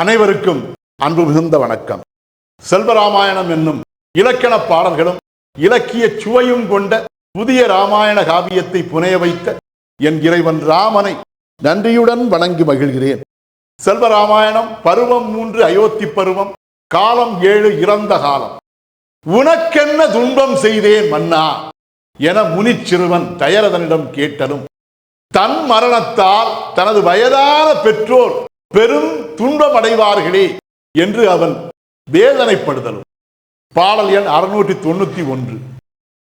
அனைவருக்கும் அன்பு மிகுந்த வணக்கம். செல்வராமாயணம் என்னும் இலக்கண பாடல்களும் இலக்கிய சுவையும் கொண்ட புதிய ராமாயண காவியத்தை புனைய வைத்த என் இறைவன் ராமனை நன்றியுடன் வணங்கி மகிழ்கிறேன். செல்வராமாயணம் பருவம் மூன்று அயோத்தி பருவம் காலம் ஏழு இறந்த காலம். உனக்கென்ன துன்பம் செய்தேன் மன்னா? என முனிச்சிறுவன் தயரதனிடம் கேட்டதும் தன் மரணத்தால் தனது வயதான பெற்றோர் பெரும் துன்பமடைவார்களே என்று அவன் வேதனைப்படுதலும். பாடல் எண் அறுநூற்றி தொண்ணூத்தி ஒன்று.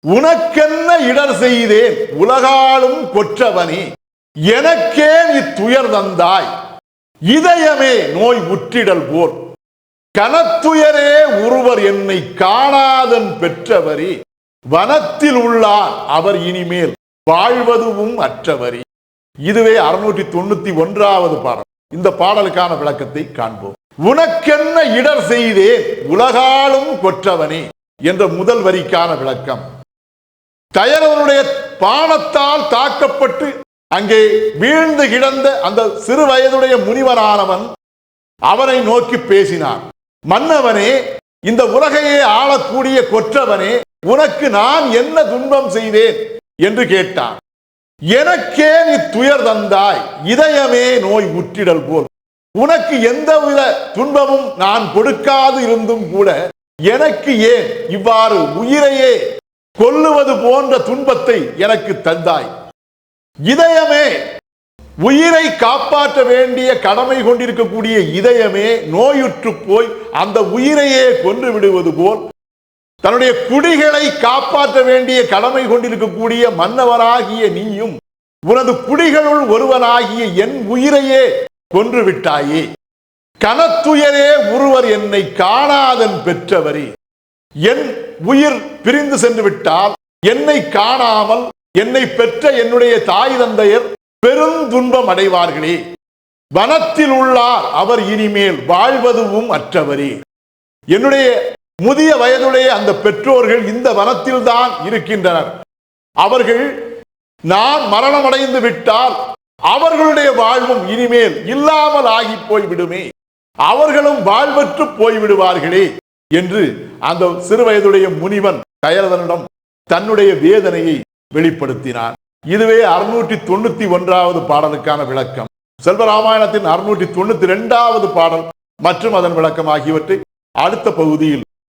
உனக்கென்ன இடர் செய்தேன் உலகாலும் கொற்றவனே எனக்கே நீ துயர் தந்தாய். இதயமே நோய் உற்றிடல் போல் கனத்துயரே ஒருவர் என்னை காணாதன் பெற்றவரே வனத்தில் உள்ளார் அவர் இனிமேல் வாழ்வதுவும் அற்றவரே. இதுவே அறுநூற்றி தொண்ணூத்தி ஒன்றாவது பாடல். இந்த பாடலுக்கான விளக்கத்தை காண்போம். உனக்கென்ன இடர் செய்தேன் உலகாலும் கொற்றவனே என்ற முதல் வரிக்கான விளக்கம். தயரவனுடைய பானத்தால் தாக்கப்பட்டு அங்கே வீழ்ந்து கிடந்த அந்த சிறு வயதுடைய முனிவரானவன் அவனை நோக்கி பேசினான். மன்னவனே இந்த உலகையே ஆளக்கூடிய கொற்றவனே உனக்கு நான் என்ன துன்பம் செய்தேன்? என்று கேட்டான். எனக்கே நீ துயர் தந்தாய் இதயமே நோய் முற்றிடல் போல். உனக்கு எந்தவித துன்பமும் நான் கொடுக்காது இருந்தும் கூட எனக்கு ஏன் இவ்வாறு உயிரையே கொல்லுவது போன்ற துன்பத்தை எனக்கு தந்தாய்? இதயமே உயிரை காப்பாற்ற வேண்டிய கடமை கொண்டிருக்கக்கூடிய இதயமே நோயுற்று போய் அந்த உயிரையே கொன்று விடுவது போல் தன்னுடைய குடிகளை காப்பாற்ற வேண்டிய கடமை கொண்டிருக்கக்கூடிய மன்னவராகிய நீயும் உனது குடிகளுள் ஒருவனாகிய என் உயிரையே கொன்று விட்டாயே கனத்துயரே ஒருவர் என்னை காணாதன் பெற்றவரே. என் உயிர் பிரிந்து சென்று விட்டால் என்னை காணாமல் என்னை பெற்ற என்னுடைய தாய் தந்தையர் பெருந்துன்பம் அடைவார்களே. வனத்தில் உள்ளார் அவர் இனிமேல் வாழ்வதுவும் அற்றவரே. என்னுடைய முதிய வயதுடைய அந்த பெற்றோர்கள் இந்த வனத்தில் தான் இருக்கின்றனர். அவர்கள் நான் மரணமடைந்து விட்டால் அவர்களுடைய வாழ்வும் இனிமேல் இல்லாமல் ஆகி போய்விடுமே. அவர்களும் வாழ்வற்று போய்விடுவார்களே என்று அந்த சிறுவயதுடைய முனிவன் கயலதனிடம் தன்னுடைய வேதனையை வெளிப்படுத்தினான். இதுவே அறுநூற்றி தொண்ணூத்தி ஒன்றாவது பாடலுக்கான விளக்கம். செல்வராமாயணத்தின் அறுநூற்றி தொண்ணூத்தி ரெண்டாவது பாடல் மற்றும் அதன் விளக்கம் ஆகியவற்றை அடுத்த பகுதியில்